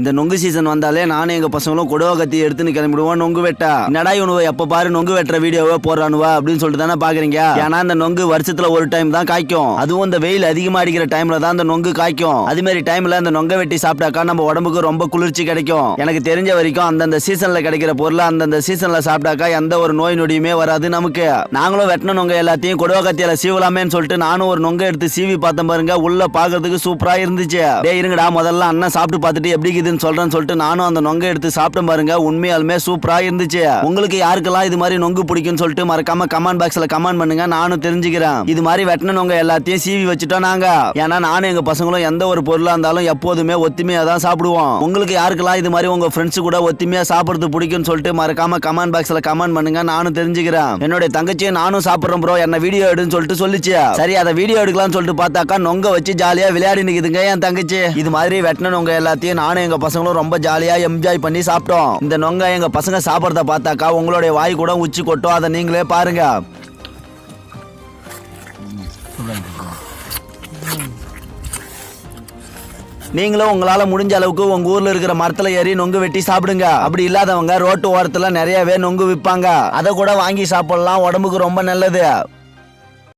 இந்த நொங்கு சீசன் வந்தாலே நானும் எங்க பசங்களும் கொடுவ கத்தி எடுத்துன்னு கிளம்பிடுவோம். நொங்கு வெட்டா. என்னடா இவனுவ எப்ப பாரு நொங்கு வெட்டுற வீடியோவை போடுறானுவா அப்படின்னு சொல்லிட்டு தானே பாக்குறீங்க? ஏன்னா இந்த நொங்கு வருஷத்துல ஒரு டைம் தான் காய்க்கும். அதுவும் இந்த வெயில் அதிகமா அடிக்கிற டைம்ல தான் இந்த நொங்கு காய்க்கும். அது மாதிரி டைம்ல அந்த நொங்க வெட்டி சாப்பிட்டாக்கா நம்ம உடம்புக்கு ரொம்ப குளிர்ச்சி கிடைக்கும். எனக்கு தெரிஞ்ச வரைக்கும் அந்தந்த சீசன்ல கிடைக்கிற பொருளை அந்தந்த சீசன்ல சாப்பிட்டாக்கா எந்த ஒரு நோய் நொடியுமே வராது நமக்கு. நாங்களும் வெட்டின நொங்க எல்லாத்தையும் கொடுவ கத்தியால சீவலாமேன்னு சொல்லிட்டு நானும் ஒரு நொங்க எடுத்து சீவி பார்த்தேன் பாருங்க. உள்ள பாக்குறதுக்கு சூப்பரா இருந்துச்சு. டே இருங்கடா முதல்ல அண்ணன் சாப்பிட்டு பார்த்துட்டு எப்படி இருக்குதுன்னு சொல்றேன்னு சொல்லிட்டு நானும் அந்த நொங்கை எடுத்து சாப்பிட்டேன் பாருங்க. உண்மையாலுமே சூப்பரா இருந்துச்சு. உங்களுக்கு யாருக்கெல்லாம் இது மாதிரி நொங்கு பிடிக்கும்னு சொல்லிட்டு மறக்காம கமெண்ட் பாக்ஸ்ல கமெண்ட் பண்ணுங்க. நானும் தெரிஞ்சுக்கிறேன். இது மாதிரி வெட்டின நொங்க எல்லாத்தையும் சீவி வச்சுட்டோம் நாங்க. ஏன்னா நானும் எங்க பசங்களும் எந்த ஒரு பொருளா இருந்தாலும் எப்போதுமே ஒத்துமையா தான் சாப்பிடுவோம். உங்களுக்கு யாருக்கெல்லாம் இது மாதிரி உங்க ஃப்ரெண்ட்ஸ் கூட ஒத்துமையா சாப்பிடுறது பிடிக்கும்னு சொல்லிட்டு மறக்காம கமெண்ட் பாக்ஸ்ல கமெண்ட் பண்ணுங்க. நானும் தெரிஞ்சுக்கிறேன். என்னுடைய தங்கச்சியும் நானும் சாப்பிடுறேன் ப்ரோ என்ன வீடியோ எடுன்னு சொல்லிட்டு சொல்லிச்சு. சரி அதை வீடியோ எடுக்கலாம்னு சொல்லிட்டு பார்த்தாக்கா நொங்க வச்சு ஜாலியா விளையாடி நிக்குதுங்க என் தங்கச்சி. இது மாதிரி வெட்டின நொங்க எல்லாத்தையும் நானும் எங்கள் பசங்களும் ரொம்ப ஜாலியாக என்ஜாய் பண்ணி சாப்பிட்டோம். இந்த நொங்க எங்க பசங்க சாப்பிட்றத பார்த்தாக்கா உங்களுடைய வாய் கூட உச்சி கொட்டும். அதை நீங்களே பாருங்க. நீங்களும் உங்களால் முடிஞ்ச அளவுக்கு உங்க ஊரில் இருக்கிற மரத்தில் ஏறி நொங்கு வெட்டி சாப்பிடுங்க. அப்படி இல்லாதவங்க ரோட்டு ஓரத்தில் நிறையவே நொங்கு விற்பாங்க. அதை கூட வாங்கி சாப்பிடலாம். உடம்புக்கு ரொம்ப நல்லது.